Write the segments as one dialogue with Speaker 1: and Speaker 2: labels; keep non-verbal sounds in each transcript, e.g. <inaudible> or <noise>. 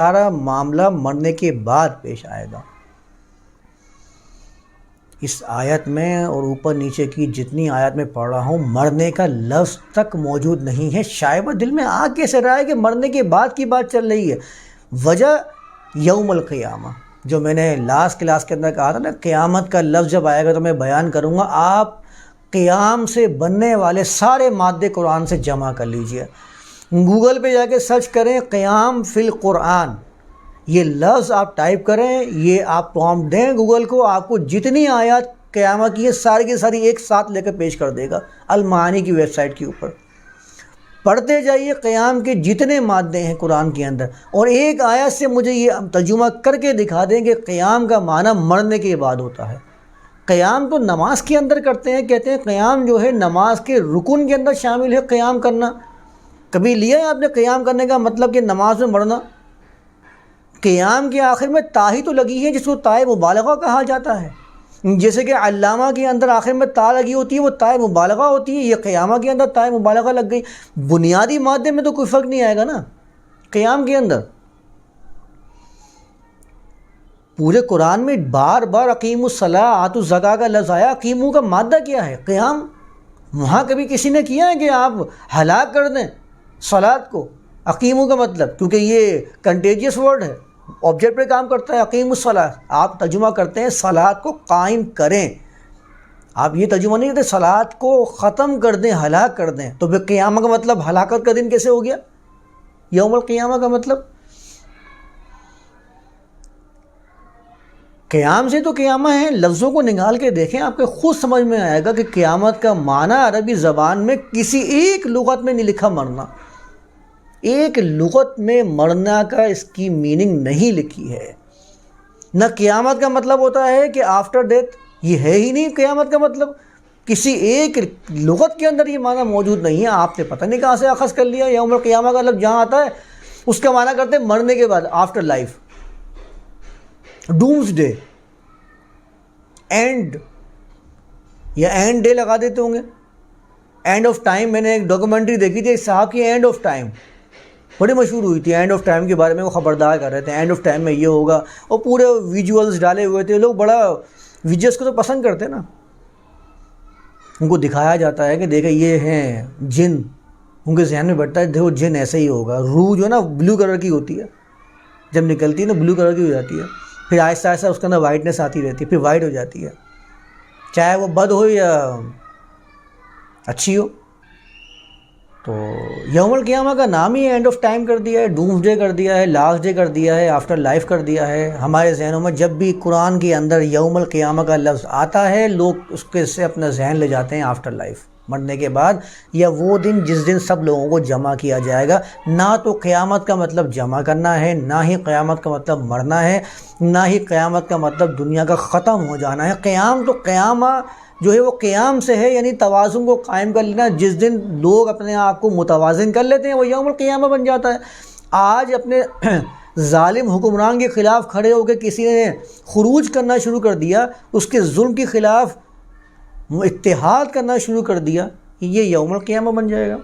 Speaker 1: سارا معاملہ مرنے کے بعد پیش آئے گا۔ اس آیت میں اور اوپر نیچے کی جتنی آیت میں پڑھ رہا ہوں، مرنے کا لفظ تک موجود نہیں ہے۔ شاید وہ دل میں آ کیسے رہا ہے کہ مرنے کے بعد کی بات چل رہی ہے۔ وجہ یوم القیامہ، جو میں نے لاسٹ کلاس کے اندر کہا تھا نا، قیامت کا لفظ جب آئے گا تو میں بیان کروں گا۔ آپ قیام سے بننے والے سارے مادے قرآن سے جمع کر لیجیے۔ گوگل پہ جا کے سرچ کریں قیام فی القرآن۔ یہ لفظ آپ ٹائپ کریں، یہ آپ پروم دیں گوگل کو، آپ کو جتنی آیات قیامہ کی ہے ساری کی ساری ایک ساتھ لے کر پیش کر دے گا المعانی کی ویب سائٹ کے اوپر۔ پڑھتے جائیے قیام کے جتنے مادے ہیں قرآن کے اندر۔ اور ایک آیت سے مجھے یہ ترجمہ کر کے دکھا دیں کہ قیام کا معنی مرنے کے بعد ہوتا ہے۔ قیام تو نماز کے اندر کرتے ہیں، کہتے ہیں قیام جو ہے نماز کے رکن کے اندر شامل ہے قیام کرنا۔ کبھی لیا ہے آپ نے قیام کرنے کا مطلب کہ نماز میں مرنا؟ قیام کے آخر میں تاہی تو لگی ہے جس کو تائے مبالغہ کہا جاتا ہے۔ جیسے کہ علامہ کے اندر آخر میں تا لگی ہوتی ہے، وہ تائے مبالغہ ہوتی ہے، یہ قیامہ کے اندر تائے مبالغہ لگ گئی۔ بنیادی مادے میں تو کوئی فرق نہیں آئے گا نا۔ قیام کے اندر۔ پورے قرآن میں بار بار عقیم الصلاح آت الزکا کا لفظ آیا عقیموں کا مادہ کیا ہے؟ قیام۔ وہاں کبھی کسی نے کیا ہے کہ آپ ہلاک کر دیں؟ سلاد کو۔ عقیموں کا مطلب کیونکہ یہ کنٹیجیس ورڈ ہے۔ آبجیکٹ پہ کام کرتا ہے عقیم الصلاح آپ ترجمہ کرتے ہیں سلاد کو قائم کریں۔ آپ یہ ترجمہ نہیں کرتے سلاد کو ختم کر دیں، ہلاک کر دیں۔ تو پھر قیامہ کا مطلب ہلاکت کا دن کیسے ہو گیا؟ یوم القیامہ کا مطلب۔ قیام سے تو قیامہ ہے لفظوں کو نکال کے دیکھیں، آپ کے خود سمجھ میں آئے گا کہ قیامت کا معنی عربی زبان میں کسی ایک لغت میں نہیں لکھا مرنا۔ ایک لغت میں مرنا کا اس کی میننگ نہیں لکھی ہے۔ نہ قیامت کا مطلب ہوتا ہے کہ آفٹر ڈیتھ یہ ہے ہی نہیں قیامت کا مطلب۔ کسی ایک لغت کے اندر یہ معنی موجود نہیں ہے۔ آپ نے پتہ نہیں کہاں سے اخذ کر لیا یا عمر قیامہ کا لفظ جہاں آتا ہے، اس کا معنی کرتے ہیں مرنے کے بعد after life doomsday end یا اینڈ ڈے لگا دیتے ہوں گے۔ اینڈ آف ٹائم میں نے ایک ڈاکومنٹری دیکھی تھی صاحب کی اینڈ آف ٹائم بڑی مشہور ہوئی تھی اینڈ آف ٹائم کے بارے میں وہ خبردار کر رہے تھے اینڈ آف ٹائم میں یہ ہوگا۔ اور پورے ویجولز ڈالے ہوئے تھے۔ لوگ بڑا ویجولس کو تو پسند کرتے نا۔ ان کو دکھایا جاتا ہے کہ دیکھیں، یہ ہیں جن۔ ان کے ذہن میں بیٹھتا ہے، دیکھو جن ایسے ہی ہوگا۔ روح جو ہے نا بلو کلر کی ہوتی ہے۔ جب نکلتی ہے نا بلو کلر کی ہو جاتی ہے۔ پھر آہستہ آہستہ اس کے اندر وائٹنس آتی رہتی ہے، پھر وائٹ ہو جاتی ہے۔ چاہے وہ بد ہو یا اچھی ہو۔ تو یوم القیامہ کا نام ہی اینڈ آف ٹائم کر دیا ہے ڈومس ڈے کر دیا ہے لاسٹ ڈے کر دیا ہے آفٹر لائف کر دیا ہے۔ ہمارے ذہنوں میں جب بھی قرآن کے اندر یوم القیامہ کا لفظ آتا ہے، لوگ اس کے سے اپنا ذہن لے جاتے ہیں آفٹر لائف مرنے کے بعد یا وہ دن جس دن سب لوگوں کو جمع کیا جائے گا، نہ تو قیامت کا مطلب جمع کرنا ہے، نہ ہی قیامت کا مطلب مرنا ہے، نہ ہی قیامت کا مطلب دنیا کا ختم ہو جانا ہے۔ قیام تو قیامہ جو ہے وہ قیام سے ہے یعنی توازن کو قائم کر لینا، جس دن لوگ اپنے آپ کو متوازن کر لیتے ہیں، وہ یوم القیامہ بن جاتا ہے۔ آج اپنے <clears throat> ظالم حکمران کے خلاف کھڑے ہو کے کسی نے خروج کرنا شروع کر دیا، اس کے ظلم کے خلاف اتحاد کرنا شروع کر دیا، یہ یوم القیامہ بن جائے گا۔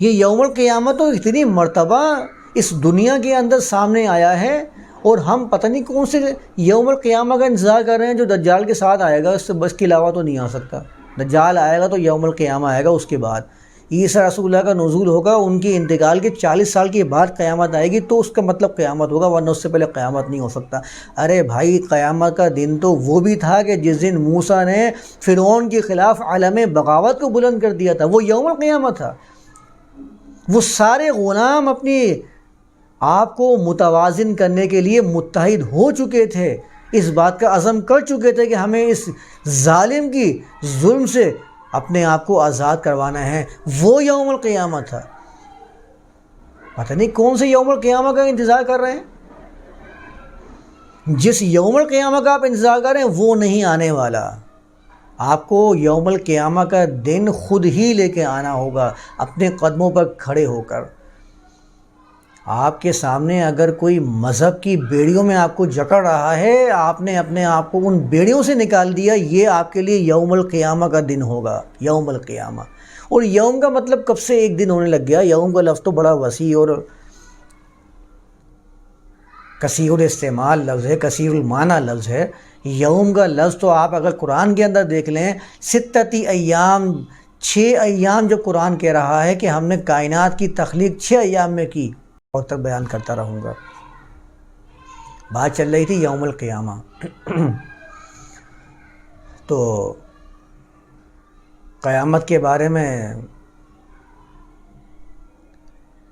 Speaker 1: یہ یوم القیامہ تو اتنی مرتبہ اس دنیا کے اندر سامنے آیا ہے اور ہم پتہ نہیں کون سے یوم القیامہ کا انتظار کر رہے ہیں جو دجال کے ساتھ آئے گا، اس سے بس کے علاوہ تو نہیں آ سکتا۔ دجال آئے گا تو یوم القیامہ آئے گا، اس کے بعد۔ عیسیٰ رسول اللہ کا نزول ہوگا، ان کے انتقال کے چالیس سال کے بعد قیامت آئے گی، تو اس کا مطلب قیامت ہوگا، ورنہ اس سے پہلے قیامت نہیں ہو سکتا۔ ارے بھائی، قیامت کا دن تو وہ بھی تھا کہ جس دن موسیٰ نے فرعون کے خلاف عالم بغاوت کو بلند کر دیا تھا، وہ یوم القیامت تھا۔ وہ سارے غلام اپنی آپ کو متوازن کرنے کے لیے متحد ہو چکے تھے۔ اس بات کا عزم کر چکے تھے کہ ہمیں اس ظالم کی ظلم سے اپنے آپ کو آزاد کروانا ہے۔ وہ یوم القیامہ تھا۔ پتہ نہیں کون سے یوم القیامہ کا انتظار کر رہے ہیں؟ جس یوم القیامہ کا آپ انتظار کر رہے ہیں، وہ نہیں آنے والا۔ آپ کو یوم القیامہ کا دن خود ہی لے کے آنا ہوگا، اپنے قدموں پر کھڑے ہو کر۔ آپ کے سامنے اگر کوئی مذہب کی بیڑیوں میں آپ کو جکڑ رہا ہے، آپ نے اپنے آپ کو ان بیڑیوں سے نکال دیا، یہ آپ کے لیے یوم القیامہ کا دن ہوگا، یوم القیامہ۔ اور یوم کا مطلب کب سے ایک دن ہونے لگ گیا؟ یوم کا لفظ تو بڑا وسیع اور کثیر الاستعمال لفظ ہے، کثیر المعنی لفظ ہے۔ یوم کا لفظ تو آپ اگر قرآن کے اندر دیکھ لیں، ستتی ایام، چھ ایام جو قرآن کہہ رہا ہے کہ ہم نے کائنات کی تخلیق چھ ایام میں کی۔ اور تک بیان کرتا رہوں گا۔ بات چل رہی تھی یوم القیامہ۔ تو قیامت کے بارے میں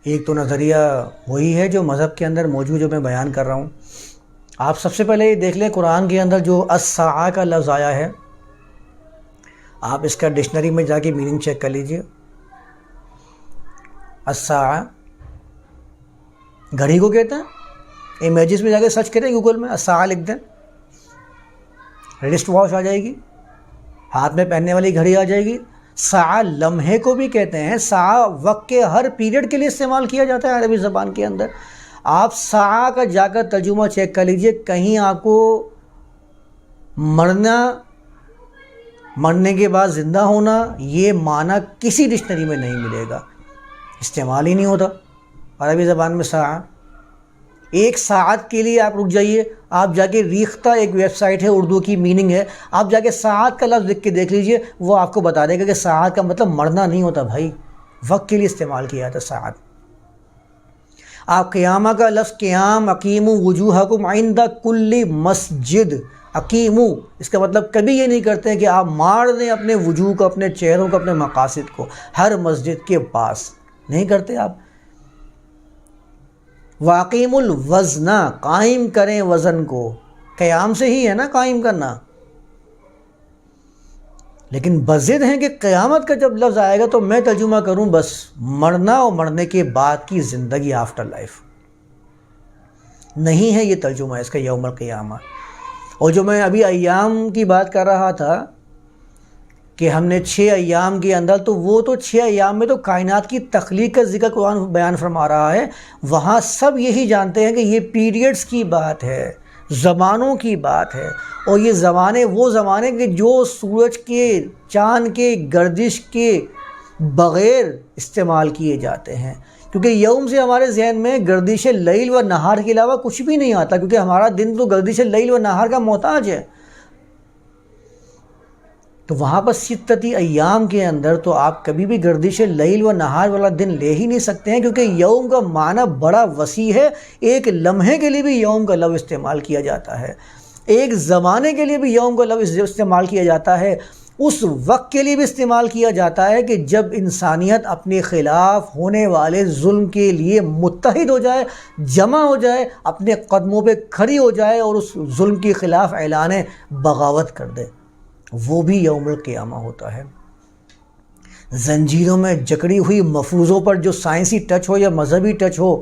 Speaker 1: ایک تو نظریہ وہی ہے جو مذہب کے اندر موجود جو میں بیان کر رہا ہوں۔ آپ سب سے پہلے یہ دیکھ لیں قرآن کے اندر جو اسا کا لفظ آیا ہے، آپ اس کا ڈکشنری میں جا کے میننگ چیک کر لیجیے۔ اسا گھڑی کو کہتے ہیں امیجز میں جا کے سرچ کریں، گوگل میں اسا لکھ دیں۔ رسٹ واش آ جائے گی۔ ہاتھ میں پہننے والی گھڑی آ جائے گی۔ سا لمحے کو بھی کہتے ہیں۔ سا وقت کے ہر پیریڈ کے لیے استعمال کیا جاتا ہے عربی زبان کے اندر۔ آپ سا کا جا کر ترجمہ چیک کر لیجیے۔ کہیں آپ کو مرنا، مرنے کے بعد زندہ ہونا، یہ معنی کسی ڈکشنری میں نہیں ملے گا۔ استعمال ہی نہیں ہوتا۔ عربی زبان میں سا ایک ساعت کے لیے آپ رک جائیے۔ آپ جا کے ریختہ ایک ویب سائٹ ہے، اردو کی میننگ ہے۔ آپ جا کے ساعت کا لفظ لکھ کے دیکھ لیجیے۔ وہ آپ کو بتا دے گا کہ ساعت کا مطلب مرنا نہیں ہوتا بھائی۔ وقت کے لیے استعمال کیا جاتا ساعت۔ آپ قیامہ کا لفظ قیام عقیم وجوہ کو معندہ کل مسجد۔ عقیم اس کا مطلب کبھی یہ نہیں کرتے کہ آپ مار دیں اپنے وجوہ کو، اپنے چہروں کو، اپنے مقاصد کو۔ ہر مسجد کے پاس۔ نہیں کرتے آپ۔ واقیم الوزن، قائم کریں وزن کو۔ قیام سے ہی ہے نا قائم کرنا۔ لیکن بزد ہیں کہ قیامت کا جب لفظ آئے گا تو میں ترجمہ کروں بس مرنا اور مرنے کے بعد کی زندگی آفٹر لائف نہیں ہے یہ ترجمہ اس کا یوم القیامہ۔ اور جو میں ابھی ایام کی بات کر رہا تھا کہ ہم نے چھ ایام کے اندر تو وہ تو چھ ایام میں تو کائنات کی تخلیق کا ذکر قرآن بیان فرما رہا ہے۔ وہاں سب یہی جانتے ہیں کہ یہ پیریڈز کی بات ہے، زمانوں کی بات ہے۔ اور یہ زمانے وہ زمانے کہ جو سورج کے، چاند کے، گردش کے بغیر استعمال کیے جاتے ہیں۔ کیونکہ یوم سے ہمارے ذہن میں گردش لیل و نہار کے علاوہ کچھ بھی نہیں آتا، کیونکہ ہمارا دن تو گردش لیل و نہار کا محتاج ہے۔ تو وہاں پر ستتی ایام کے اندر تو آپ کبھی بھی گردش لیل و نہار والا دن لے ہی نہیں سکتے ہیں کیونکہ یوم کا معنی بڑا وسیع ہے۔ ایک لمحے کے لیے بھی یوم کا لفظ استعمال کیا جاتا ہے۔ ایک زمانے کے لیے بھی یوم کا لفظ استعمال کیا جاتا ہے۔ اس وقت کے لیے بھی استعمال کیا جاتا ہے کہ جب انسانیت اپنے خلاف ہونے والے ظلم کے لیے متحد ہو جائے، جمع ہو جائے، اپنے قدموں پہ کھڑی ہو جائے اور اس ظلم کے خلاف اعلان بغاوت کر دے۔ وہ بھی یوم القیامہ ہوتا ہے۔ زنجیروں میں جکڑی ہوئی مفروضوں پر جو سائنسی ٹچ ہو یا مذہبی ٹچ ہو،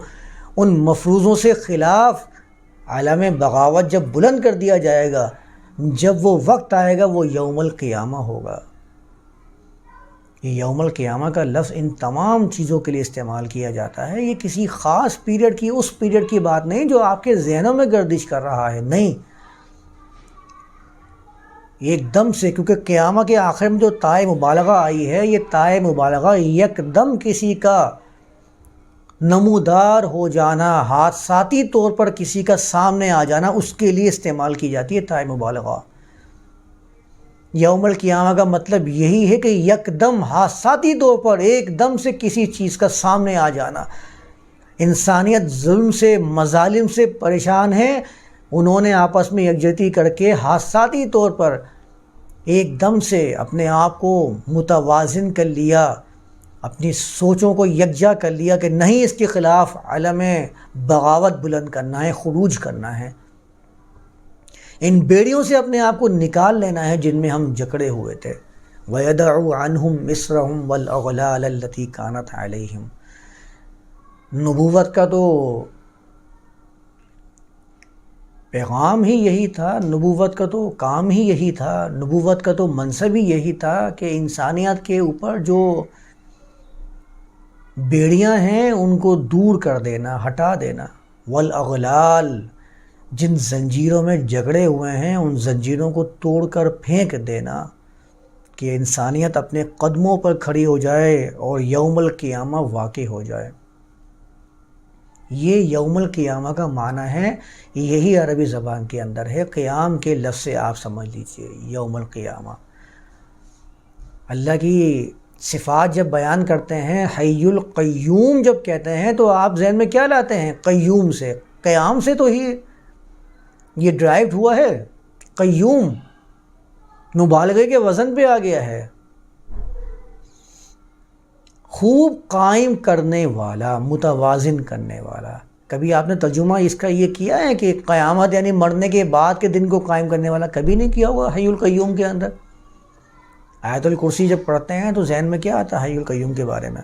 Speaker 1: ان مفروضوں سے خلاف عالم بغاوت جب بلند کر دیا جائے گا، جب وہ وقت آئے گا، وہ یوم القیامہ ہوگا۔ یہ یوم القیامہ کا لفظ ان تمام چیزوں کے لیے استعمال کیا جاتا ہے۔ یہ کسی خاص پیریڈ کی، اس پیریڈ کی بات نہیں جو آپ کے ذہنوں میں گردش کر رہا ہے۔ نہیں ایک دم سے، کیونکہ قیامہ کے آخر میں جو تائے مبالغہ آئی ہے، یہ تائے مبالغہ یک دم کسی کا نمودار ہو جانا، حادثاتی طور پر کسی کا سامنے آ جانا، اس کے لیے استعمال کی جاتی ہے تائے مبالغہ۔ یوم القیامہ کا مطلب یہی ہے کہ یک دم حادثاتی طور پر ایک دم سے کسی چیز کا سامنے آ جانا۔ انسانیت ظلم سے، مظالم سے پریشان ہے۔ انہوں نے آپس میں یکجہتی کر کے حادثاتی طور پر ایک دم سے اپنے آپ کو متوازن کر لیا، اپنی سوچوں کو یکجا کر لیا کہ نہیں اس کے خلاف علم بغاوت بلند کرنا ہے، خروج کرنا ہے۔ ان بیڑیوں سے اپنے آپ کو نکال لینا ہے جن میں ہم جکڑے ہوئے تھے۔ وَيَدَعُ عَنْهُمْ مِصْرَهُمْ وَالْأَغْلَالَ الَّتِي كَانَتْ عَلَيْهِمْ۔ نبوت کا تو پیغام ہی یہی تھا، نبوت کا تو کام ہی یہی تھا، نبوت کا تو منصب ہی یہی تھا کہ انسانیت کے اوپر جو بیڑیاں ہیں ان کو دور کر دینا، ہٹا دینا۔ والاغلال جن زنجیروں میں جگڑے ہوئے ہیں، ان زنجیروں کو توڑ کر پھینک دینا۔ کہ انسانیت اپنے قدموں پر کھڑی ہو جائے اور یوم القیامہ واقع ہو جائے۔ یہ یوم القیامہ کا معنی ہے، یہی عربی زبان کے اندر ہے، قیام کے لفظ سے آپ سمجھ لیجیے، یوم القیامہ۔ اللہ کی صفات جب بیان کرتے ہیں، حی القیوم جب کہتے ہیں، تو آپ ذہن میں کیا لاتے ہیں؟ قیوم سے۔ قیام سے تو ہی یہ ڈرائیو ہوا ہے، قیوم۔ مبالغے کے وزن پہ آ گیا ہے۔ خوب قائم کرنے والا، متوازن کرنے والا۔ کبھی آپ نے ترجمہ اس کا یہ کیا ہے کہ قیامت یعنی مرنے کے بعد کے دن کو قائم کرنے والا کبھی نہیں کیا ہوگا حی القیوم کے اندر؟ آیت الکرسی جب پڑھتے ہیں تو ذہن میں کیا آتا ہے حی القیوم کے بارے میں؟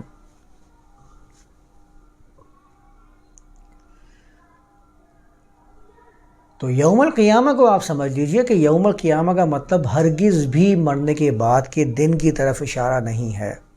Speaker 1: تو یوم القیامہ کو آپ سمجھ لیجیے کہ یوم القیامہ کا مطلب ہرگز بھی مرنے کے بعد کے دن کی طرف اشارہ نہیں ہے۔